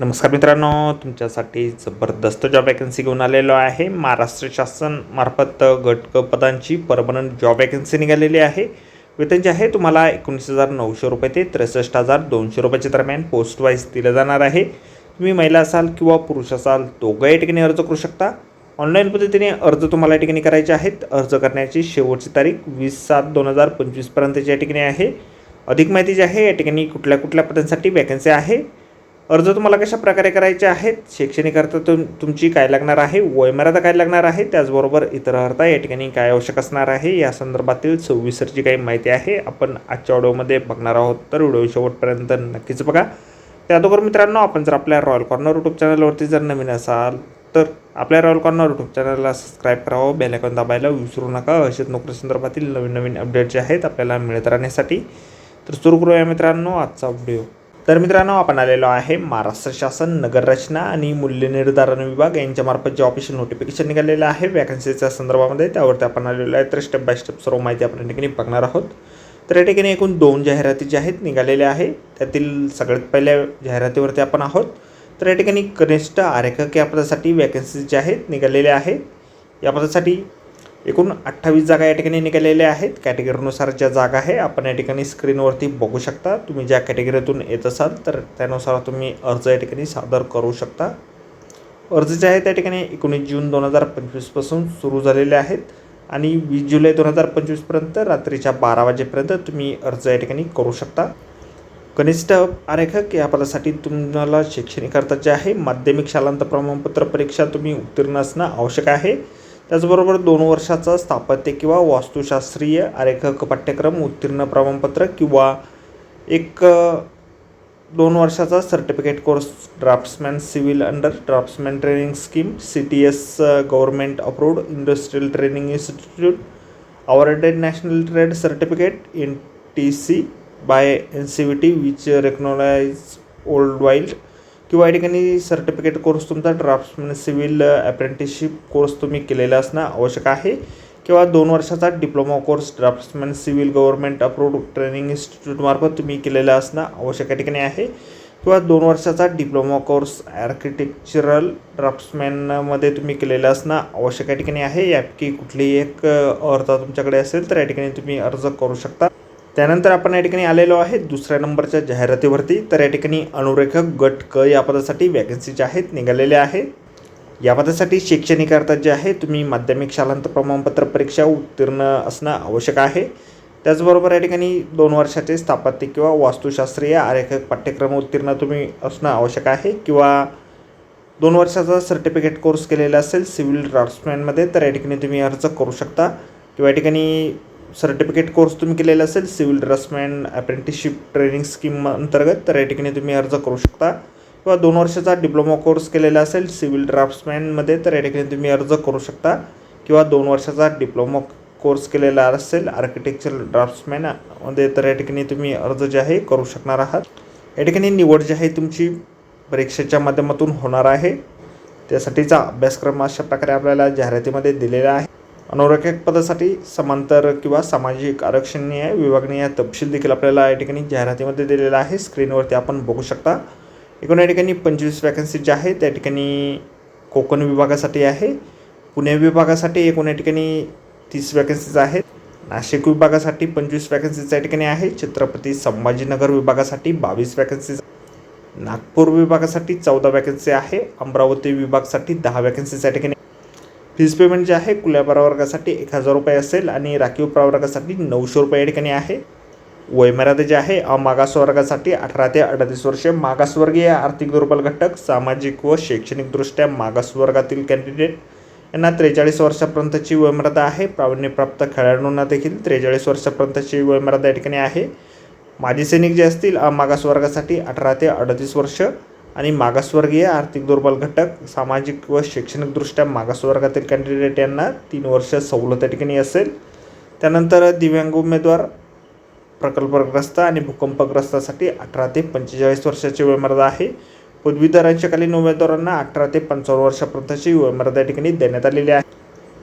नमस्कार मित्रांनो तुमच्यासाठी जबरदस्त जॉब वॅकन्सी घेऊन आलेलो आहे. महाराष्ट्र शासनमार्फत गट पदांची परमनंट जॉब वॅकन्सी निघालेली आहे. वेतन जे आहे तुम्हाला एकोणीस हजार नऊशे रुपये ते त्रेसष्ट हजार दोनशे रुपयाच्या दरम्यान पोस्ट वाईज दिलं जाणार आहे. तुम्ही महिला असाल किंवा पुरुष असाल दोघं या ठिकाणी अर्ज करू शकता. ऑनलाईन पद्धतीने अर्ज तुम्हाला या ठिकाणी करायचे आहेत. अर्ज करण्याची शेवटची तारीख वीस सात दोन हजार पंचवीसपर्यंतची या ठिकाणी आहे. अधिक माहिती जी आहे या ठिकाणी कुठल्या कुठल्या पदांसाठी वॅकन्सी आहे. अर्ज तुम्हाला कशा प्रकारे करायचे आहेत? शैक्षणिक अर्थ तुम तुमची काय लागणार आहे? वयमर्यादा काय लागणार आहे? त्याचबरोबर इतर अर्थ या ठिकाणी काय आवश्यक असणार आहे? या संदर्भातील सव्वीसरची काही माहिती आहे आपण आजच्या व्हिडिओमध्ये बघणार आहोत. तर व्हिडिओ शेवटपर्यंत नक्कीच बघा. त्या अगोदर मित्रांनो आपण जर आपल्या रॉयल कॉर्नर यूट्यूब चॅनलवरती जर नवीन असाल तर आपल्या रॉयल कॉर्नर यूट्यूब चॅनलला सबस्क्राईब करावं हो. बेल आयकॉन दाबायला विसरू नका. अशाच नोकरी संदर्भातील नवीन नवीन अपडेट जे आहेत आपल्याला मिळत राहण्यासाठी. तर सुरू करूया मित्रांनो आजचा व्हिडिओ. तर मित्रांनो आपण आलेलो आहे महाराष्ट्र शासन नगररचना आणि मूल्य निर्धारण विभाग. यांच्यामार्फत जे ऑफिशियल नोटिफिकेशन निघालेलं आहे वॅकन्सीच्या संदर्भामध्ये त्यावरती आपण आलेलो आहे. तर स्टेप बाय स्टेप सर्व माहिती आपण या ठिकाणी बघणार आहोत. तर या ठिकाणी एकूण दोन जाहिराती ज्या आहेत निघालेल्या आहे त्यातील सगळ्यात पहिल्या जाहिरातीवरती आपण आहोत. तर या ठिकाणी कनिष्ठ आरेखक या पदासाठी वॅकन्सीज ज्या आहेत निघालेल्या आहेत. या पदासाठी एकूण अठ्ठावीस जागा या ठिकाणी निघालेल्या आहेत. कॅटेगरीनुसार ज्या जागा आहे आपण या ठिकाणी स्क्रीनवरती बघू शकता. तुम्ही ज्या कॅटेगरीतून येत असाल तर त्यानुसार तुम्ही अर्ज या ठिकाणी सादर करू शकता. अर्ज जे आहे त्या ठिकाणी एकोणीस जून दोन हजार पंचवीसपासून सुरू झालेले आहेत. आणि वीस जुलै दोन हजार पंचवीसपर्यंत रात्रीच्या बारा वाजेपर्यंत तुम्ही अर्ज या ठिकाणी करू शकता. कनिष्ठ आरेखक या पदासाठी तुम्हाला शैक्षणिक अर्थ जे आहे माध्यमिक शालांत प्रमाणपत्र परीक्षा तुम्ही उत्तीर्ण असणं आवश्यक आहे. त्याचबरोबर दोन वर्षाचा स्थापत्य किंवा वास्तुशास्त्रीय आरेखक पाठ्यक्रम उत्तीर्ण प्रमाणपत्र किंवा एक दोन वर्षाचा certificate course draftsman civil under draftsman training scheme C T S government approved industrial training institute awarded national trade awarded T C by N C V T which recognise worldwide किंवा या ठिकाणी सर्टिफिकेट कोर्स तुमचा draftsman civil apprenticeship course तुम्ही केलेला असणं आवश्यक आहे. किंवा दोन वर्षाचा diploma course draftsman civil government approved training इन्स्टिट्यूटमार्फत तुम्ही केलेला असणं आवश्यक या ठिकाणी आहे. किंवा दोन वर्षाचा डिप्लोमा कोर्स आर्किटेक्चरल ड्राफ्ट्समॅनमध्ये तुम्ही केलेला असणं आवश्यक या ठिकाणी आहे. यापैकी कुठलीही एक uh, अर्ज तुमच्याकडे असेल तर या ठिकाणी तुम्ही अर्ज करू शकता. त्यानंतर आपण या ठिकाणी आलेलो आहे दुसऱ्या नंबरच्या जाहिरातीवरती. तर या ठिकाणी अनुरेखक गट क या पदासाठी वॅकन्सी ज्या आहेत निघालेल्या आहेत या पदासाठी शैक्षणिक अर्थात जे आहे तुम्ही माध्यमिक शालांत प्रमाणपत्र परीक्षा उत्तीर्ण असणं आवश्यक आहे. त्याचबरोबर या ठिकाणी दोन वर्षाचे स्थापत्य किंवा वास्तुशास्त्रीय आरेखक पाठ्यक्रम उत्तीर्ण तुम्ही असणं आवश्यक आहे किंवा दोन वर्षाचा सर्टिफिकेट कोर्स केलेला असेल सिव्हिल ड्राफ्ट्समॅनमध्ये तर या ठिकाणी तुम्ही अर्ज करू शकता. किंवा या ठिकाणी सर्टिफिकेट कोर्स तुम्ही केलेला असेल civil draftsman apprenticeship training scheme अंतर्गत तर या ठिकाणी तुम्ही अर्ज करू शकता. किंवा दोन वर्षाचा डिप्लोमा कोर्स केलेला असेल सिव्हिल ड्राफ्ट्समॅनमध्ये तर या ठिकाणी तुम्ही अर्ज करू शकता. किंवा दोन वर्षाचा डिप्लोमा कोर्स केलेला असेल आर्किटेक्चर ड्राफ्ट्समॅनमध्ये तर या ठिकाणी तुम्ही अर्ज जे आहे करू शकणार आहात. या ठिकाणी निवड जी आहे तुमची परीक्षेच्या माध्यमातून होणार आहे. त्यासाठीचा अभ्यासक्रम अशा प्रकारे आपल्याला जाहिरातीमध्ये दिलेला आहे. अनुरेखक पदासाठी समांतर किंवा सामाजिक आरक्षणीय विभागणीय तपशील देखील आपल्याला या ठिकाणी जाहिरातीमध्ये दिलेला आहे. स्क्रीनवरती आपण बघू शकता. एकूण या ठिकाणी पंचवीस वॅकन्सी ज्या आहेत त्या ठिकाणी कोकण विभागासाठी आहे. पुणे विभागासाठी एकूण या ठिकाणी तीस वॅकन्सीज आहेत. नाशिक विभागासाठी पंचवीस वॅकन्सीज या ठिकाणी आहे. छत्रपती संभाजीनगर विभागासाठी बावीस वॅकन्सीज नागपूर विभागासाठी चौदा वॅकन्सी आहे. अमरावती विभागासाठी दहा वॅकन्सीज या ठिकाणी फीज पेमेंट जे आहे खुल्या प्रवर्गासाठी एक हजार रुपये असेल आणि राखीव प्रवर्गासाठी नऊशे रुपये या ठिकाणी आहे. वयमर्यादा जे आहे अमागास वर्गासाठी अठरा ते अडतीस वर्षे मागासवर्गीय आर्थिक दुर्बल घटक सामाजिक व शैक्षणिकदृष्ट्या मागासवर्गातील कॅन्डिडेट यांना त्रेचाळीस वर्षापर्यंतची वयमर्यादा आहे. प्रावीण्यप्राप्त खेळाडूंना देखील त्रेचाळीस वर्षापर्यंतची वयमर्यादा या ठिकाणी आहे. माजी सैनिक जे असतील मागासवर्गासाठी अठरा ते अडतीस वर्ष. आणि मागासवर्गीय आर्थिक दुर्बल घटक सामाजिक व शैक्षणिकदृष्ट्या मागासवर्गातील कॅन्डिडेट यांना तीन वर्ष सवलत या ठिकाणी असेल. त्यानंतर दिव्यांग उमेदवार प्रकल्पग्रस्त आणि भूकंपग्रस्तासाठी अठरा ते पंचेचाळीस वर्षाची वयमर्यादा आहे. पदवीधरांच्या खालील उमेदवारांना अठरा ते पंचावन्न वर्षापर्यंतची वयमर्यादा या ठिकाणी देण्यात आलेली आहे.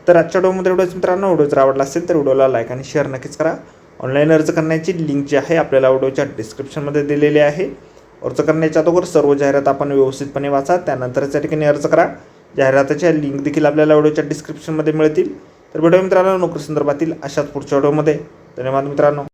तर आजच्या व्हिडिओमध्ये एवढंच मित्रांनो. व्हिडिओ जर आवडला असेल तर व्हिडिओला लाईक आणि शेअर नक्कीच करा. ऑनलाईन अर्ज करण्याची लिंक जी आहे आपल्याला व्हिडिओच्या डिस्क्रिप्शनमध्ये दिलेली आहे. अर्ज करण्याच्या अगोदर सर्व जाहिरात आपण व्यवस्थितपणे वाचा. त्यानंतरच या ठिकाणी अर्ज करा. जाहिरातीच्या लिंक देखील आपल्याला व्हिडिओच्या डिस्क्रिप्शनमध्ये मिळतील. तर व्हिडिओ मित्रांनो नोकरी संदर्भातील अशाच पुढच्या व्हिडिओमध्ये. धन्यवाद मित्रांनो.